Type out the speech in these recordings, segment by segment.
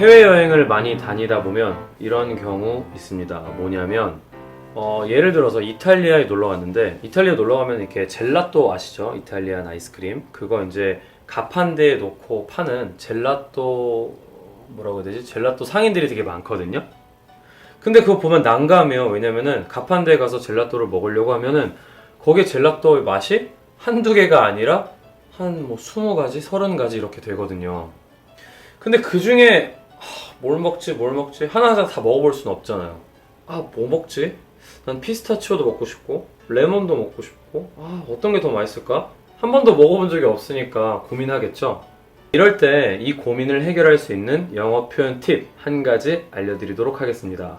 해외여행을 많이 다니다 보면 이런 경우 있습니다. 뭐냐면 어, 예를 들어서 이탈리아에 놀러 갔는데 이탈리아 놀러 가면 이렇게 젤라또 아시죠? 이탈리안 아이스크림 그거 이제 가판대에 놓고 파는 젤라또 뭐라고 해야 되지? 젤라또 상인들이 되게 많거든요. 근데 그거 보면 난감해요. 왜냐면은 가판대에 가서 젤라또를 먹으려고 하면은 거기에 젤라또의 맛이 한두 개가 아니라 한뭐 20가지, 30가지 이렇게 되거든요. 근데 그 중에 뭘 먹지, 뭘 먹지 하나하나 다 먹어볼 수는 없잖아요. 아, 뭐 먹지? 난 피스타치오도 먹고 싶고 레몬도 먹고 싶고 아, 어떤 게 더 맛있을까? 한 번도 먹어본 적이 없으니까 고민하겠죠. 이럴 때 이 고민을 해결할 수 있는 영어 표현 팁 한 가지 알려드리도록 하겠습니다.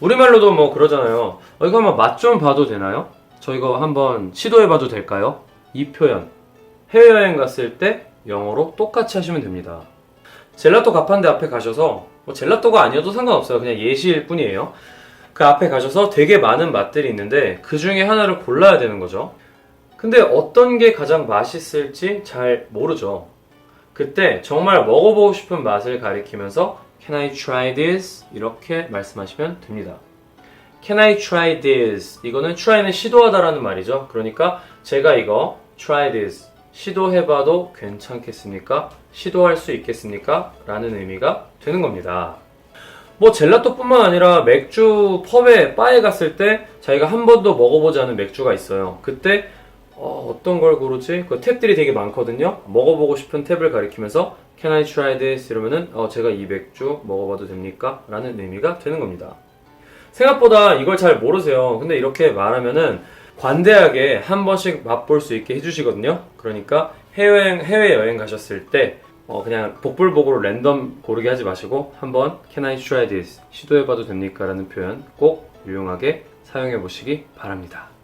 우리말로도 뭐 그러잖아요. 어, 이거 한번 맛 좀 봐도 되나요? 저 이거 한번 시도해봐도 될까요? 이 표현 해외여행 갔을 때 영어로 똑같이 하시면 됩니다. 젤라또 가판대 앞에 가셔서 뭐 젤라또가 아니어도 상관없어요. 그냥 예시일 뿐이에요. 그 앞에 가셔서 되게 많은 맛들이 있는데 그 중에 하나를 골라야 되는 거죠. 근데 어떤 게 가장 맛있을지 잘 모르죠. 그때 정말 먹어보고 싶은 맛을 가리키면서 Can I try this? 이렇게 말씀하시면 됩니다. Can I try this? 이거는 try는 시도하다라는 말이죠. 그러니까 제가 이거 try this 시도해봐도 괜찮겠습니까? 시도할 수 있겠습니까? 라는 의미가 되는 겁니다. 뭐 젤라또뿐만 아니라 맥주 펍에 바에 갔을 때 자기가 한 번도 먹어보지 않은 맥주가 있어요. 그때 어, 떤걸 고르지? 그 탭들이 되게 많거든요. 먹어보고 싶은 탭을 가리키면서 Can I try this? 이러면은 어, 제가 이 맥주 먹어봐도 됩니까? 라는 의미가 되는 겁니다. 생각보다 이걸 잘 모르세요. 근데 이렇게 말하면은 관대하게 한 번씩 맛볼 수 있게 해주시거든요. 그러니까 해외여행, 해외여행 가셨을 때 어, 그냥 복불복으로 랜덤 고르게 하지 마시고 한번 Can I try this? 시도해봐도 됩니까? 라는 표현 꼭 유용하게 사용해 보시기 바랍니다.